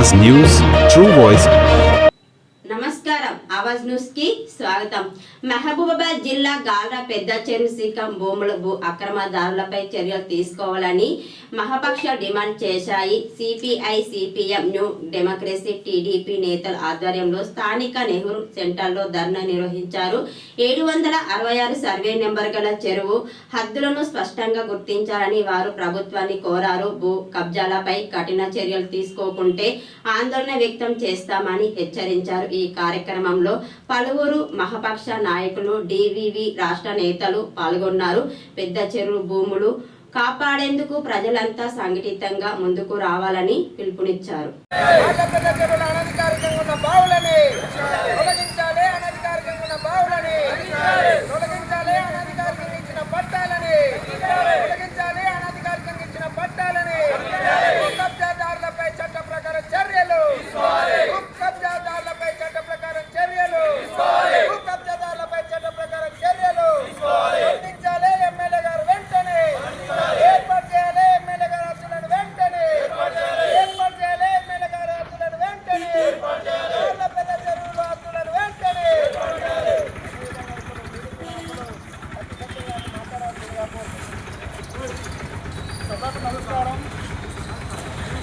News, True Voice నమస్కారం. ఆవాజ్ న్యూస్కి స్వాగతం. మహబూబాబాద్ జిల్లా గాల్రా పెద్ద చెరువు సీకం భూముల భూ అక్రమదారులపై చర్యలు తీసుకోవాలని మహాపక్ష డిమాండ్ చేశాయి. CPI CPM new democracy TDP నేతల ఆధ్వర్యంలో స్థానిక నెహ్రూ సెంటర్లో ధర్నా నిర్వహించారు. ఏడు వందల అరవై ఆరు సర్వే నెంబర్ గల చెరువు హద్దులను స్పష్టంగా గుర్తించాలని వారు ప్రభుత్వాన్ని కోరారు. భూ కబ్జాలపై కఠిన చర్యలు తీసుకోకుంటే ఆందోళన వ్యక్తం చేస్తామని హెచ్చరించారు. ఈ కార్యక్రమం కార్యక్రమంలో పలువురు మహపక్ష నాయకులు డివివి రాష్ట్ర నేతలు పాల్గొన్నారు. పెద్ద చెరువు భూములు కాపాడేందుకు ప్రజలంతా సంఘటితంగా ముందుకు రావాలని పిలుపునిచ్చారు.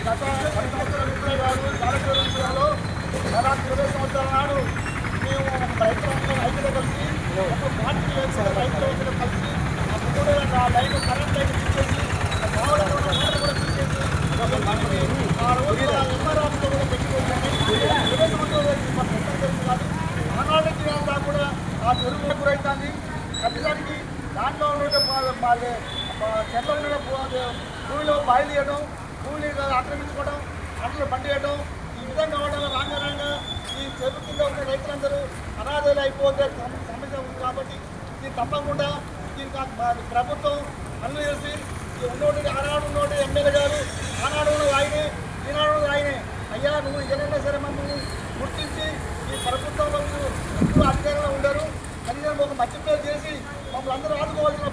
గత పది సంవత్సరాల క్రితం కాదు కాలచూరు జిల్లాలో దాదాపు ఇరవై సంవత్సరాల నాడు మేము ఒక రైతులందరం రైతులు కలిసి ఒక పార్టీ వేసిన రైతులు కలిసి అప్పుడు ఆ లైన్ కరెంట్ లైన్ తీసేసి ఆ కూడా తీసేసి ఒక పనిని ఆ రోజు ఆ కూడా పెట్టుకోవాలి ఇరవై సంవత్సరాలు అయింది, మాకు ఎంత తెలుసు కాదు ఆనాటికి జిల్లా కూడా ఆ చెరువు గురవుతుంది ప్రతిదానికి దాంట్లో ఉండే చెట్ల మీద భూమిలో బాయిలు తీయడం భూమిని ఆక్రమించుకోవడం పంటలు పండియడం ఈ విధంగా అవడం రాంగ రాంగ ఈ చెరువు కింద ఉన్న రైతులందరూ అనాథలు అయిపోతే సమస్య ఉంది కాబట్టి ఇది తప్పకుండా దీనికి ప్రభుత్వం అన్ను చేసి ఈ ఉన్నోటి ఆనాడు ఉన్నోటి ఎమ్మెల్యే గారు ఆనాడు ఆయనే ఈనాడు ఆయనే. అయ్యా నువ్వు ఏదైనా సరే మమ్మల్ని గుర్తించి ఈ ప్రభుత్వంలో మీరు ఎక్కువ అధికారంలో ఉండరు. కనీసం ఒక మంచి చేసి మమ్మల్ని అందరూ ఆదుకోవాల్సిన